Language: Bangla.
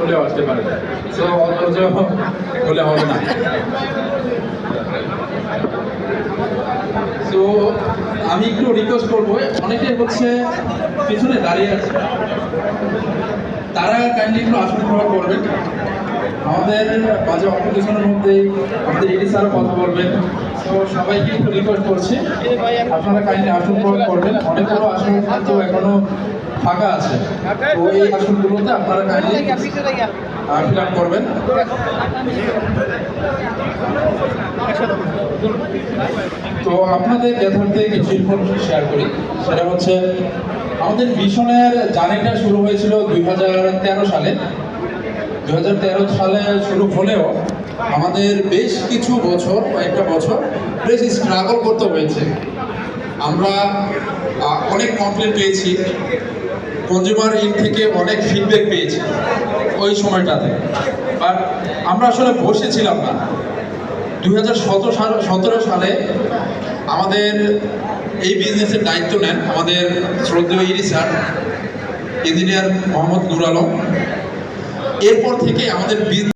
চলেও আসতে পারে। অথচ হলে হবে না। তো আমি একটু রিকোয়েস্ট করব, অনেকে হচ্ছে পিছনে দাঁড়িয়ে আছে। তারা কাইন্ডলি একটু আসন গ্রহণ করবেন। আমাদের মাঝে অল্প মধ্যে আমাদের ইডি স্যারও কথা বলবেন। তো সবাইকে একটু রিকোয়েস্ট করছি। আপনারা কাইন্ডলি আসন গ্রহণ করবেন। অনেকগুলো আসন কিন্তু এখনও ফাঁকা আছে। তো এই আসনগুলোতে আপনারা কাইন্ডলি ফিল আপ করবেন। তো আপনাদের যথার্থে কিছু ইনফরমেশন শেয়ার করি। সেটা হচ্ছে, আমাদের মিশনের জার্নিটা শুরু হয়েছিল দুই হাজার তেরো সালে। দুই হাজার তেরো সালে শুরু হলেও আমাদের বেশ কিছু বছর, কয়েকটা বছর বেশ স্ট্রাগল করতে হয়েছে। আমরা অনেক কমপ্লেন পেয়েছি। কনজিউমার ইন থেকে অনেক ফিডব্যাক পেয়েছি ওই সময়টাতে। আর আমরা আসলে বসেছিলাম না। দুই হাজার সতেরো সালে আমাদের এই বিজনেসের দায়িত্ব নেন আমাদের শ্রদ্ধেয় ইরি স্যার ইঞ্জিনিয়ার মোহাম্মদ নুর আলম। এরপর থেকে আমাদের বিজনেস